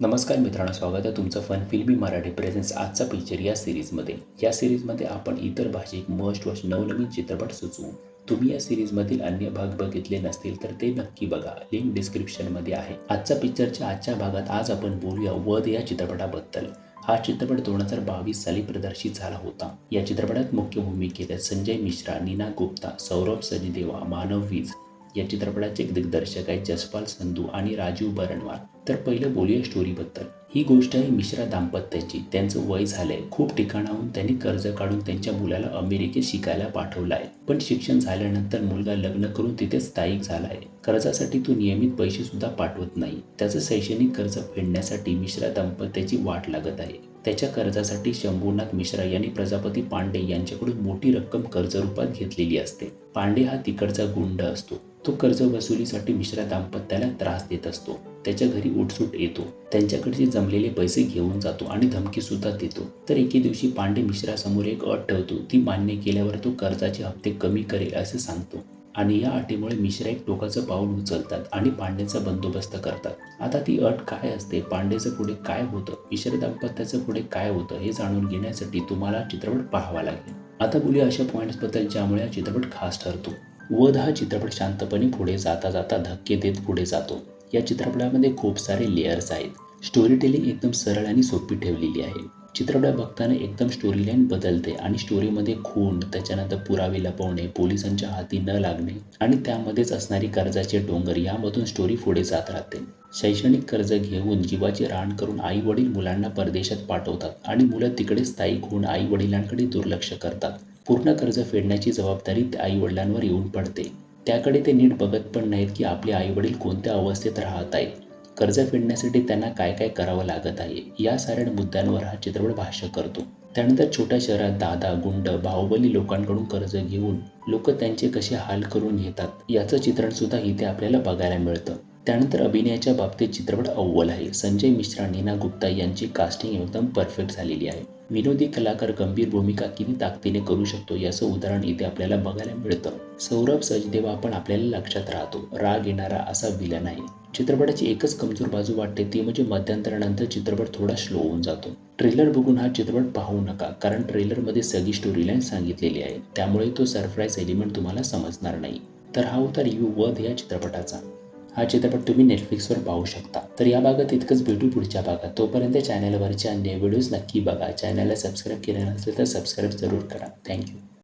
नमस्कार मित्रांनो स्वागत आहे तुमचं फन फिल्मी मराठी प्रेझेन्स आजचा पिक्चर या सिरीजमध्ये या सिरीजमध्ये आपण इतर भाषिक मस्ट वॉच नवनवीन चित्रपट सुचवू. तुम्ही या सिरीजमधील अन्य भाग बघितले नसतील तर ते नक्की बघा. लिंक डिस्क्रिप्शनमध्ये आहे. आजचा पिक्चरच्या आजच्या भागात आज आपण बोलूया वध या चित्रपटाबद्दल. हा चित्रपट दोन हजार बावीस साली प्रदर्शित झाला होता. या चित्रपटात मुख्य भूमिकेत संजय मिश्रा नीना गुप्ता सौरभ सजदेवा मानव वीज या चित्रपटाचे दिग्दर्शक आहेत जसपाल संधू आणि राजीव बरणवार तर पहिलं बोलूया स्टोरीबद्दल. ही गोष्ट आहे मिश्रा दाम्पत्याची. त्यांचं वय झालंय. खूप ठिकाणाहून त्यांनी कर्ज काढून त्यांच्या मुलाला अमेरिकेत शिकायला पाठवलं आहे. पण शिक्षण झाल्यानंतर मुलगा लग्न करून तिथे स्थायिक झाला आहे. कर्जासाठी तो नियमित पैसे सुद्धा पाठवत नाही. त्याचं शैक्षणिक कर्ज फेडण्यासाठी मिश्रा दाम्पत्याची वाट लागत आहे. त्याच्या कर्जासाठी शंभूनाथ मिश्रा यांनी प्रजापती पांडे यांच्याकडून मोठी रक्कम कर्ज रूपात घेतलेली असते. पांडे हा तिकडचा गुंड असतो. तो कर्ज वसुलीसाठी मिश्रा दाम्पत्याला त्रास देत असतो. त्याच्या घरी उठसूट येतो. त्यांच्याकडचे जमलेले पैसे घेऊन जातो आणि धमकी सुद्धा देतो. तर एके दिवशी पांडे मिश्रासमोर एक अट ठेवतो. ती मान्य केल्यावर तो कर्जाचे हप्ते कमी करेल असे सांगतो. आणि या अटीमुळे मिश्रा एक टोकाचं पाऊल उचलतात आणि पांडेचा बंदोबस्त करतात. आता ती अट काय असते? पांडेचं पुढे काय होतं? मिश्र दाम्पत्याचं पुढे काय होतं? हे जाणून घेण्यासाठी तुम्हाला चित्रपट पाहावा लागेल. आता बोलूया अशा पॉईंट्सबद्दल ज्यामुळे हा चित्रपट खास ठरतो. वध हा चित्रपट शांतपणे पुढे जाता जाता धक्के देत पुढे जातो. या चित्रपटामध्ये खूप सारे लेयर्स आहेत. स्टोरी टेलिंग एकदम सरळ आणि सोपी ठेवलेली आहे. चित्रपट बघताना एकदम स्टोरी लाईन बदलते आणि स्टोरीमध्ये खून त्याच्यानंतर पुरावे लपवणे पोलिसांच्या हाती न लागणे आणि त्यामध्येच असणारी कर्जाचे डोंगर यामधून स्टोरी पुढे जात राहते. शैक्षणिक कर्ज घेऊन जीवाचे राण करून आई वडील मुलांना परदेशात पाठवतात आणि मुलं तिकडे स्थायिक होऊन आई वडिलांकडे दुर्लक्ष करतात. पूर्ण कर्ज फेडण्याची जबाबदारी आई वडिलांवर येऊन पडते. त्याकडे ते नीट बघत पण नाहीत की आपले आई वडील कोणत्या अवस्थेत राहत आहेत. कर्ज फेडण्यासाठी त्यांना काय काय करावं लागत आहे या साऱ्या मुद्द्यांवर हा चित्रपट भाष्य करतो. त्यानंतर छोट्या शहरात दादा गुंड बाहुबली लोकांकडून कर्ज घेऊन लोक त्यांचे कसे हाल करून घेतात याचं चित्रण सुद्धा इथे आपल्याला बघायला मिळतं. त्यानंतर अभिनयाच्या बाबतीत चित्रपट अव्वल आहे. संजय मिश्रा नीना गुप्ता यांची कास्टिंग एकदम परफेक्ट झालेली आहे. विनोदी कलाकार गंभीर भूमिका किती ताकदीने करू शकतो याचं उदाहरण इथे आपल्याला बघायला मिळतं. सौरभ सजदेवा आपण आपल्याला लक्षात राहतो. राग येणारा असा विलन आहे. चित्रपटाची एकच कमजोर बाजू वाटते ती म्हणजे मध्यंतरानंतर चित्रपट थोडा स्लो होऊन जातो. ट्रेलर बघून हा चित्रपट पाहू नका कारण ट्रेलरमध्ये सगळी स्टोरी लाईन सांगितलेली आहे. त्यामुळे तो सरप्राईज एलिमेंट तुम्हाला समजणार नाही. तर हा होता रिव्ह्यू वध या चित्रपटाचा. हा चित्रपट तुम्ही नेटफ्लिक्सवर पाहू शकता. तर या भागात इतकंच. भेटू पुढच्या भागात. तोपर्यंत चॅनलवरचे अन्य व्हिडिओज नक्की बघा. चॅनलला सबस्क्राईब केलं नसेल तर सबस्क्राईब जरूर करा. थँक्यू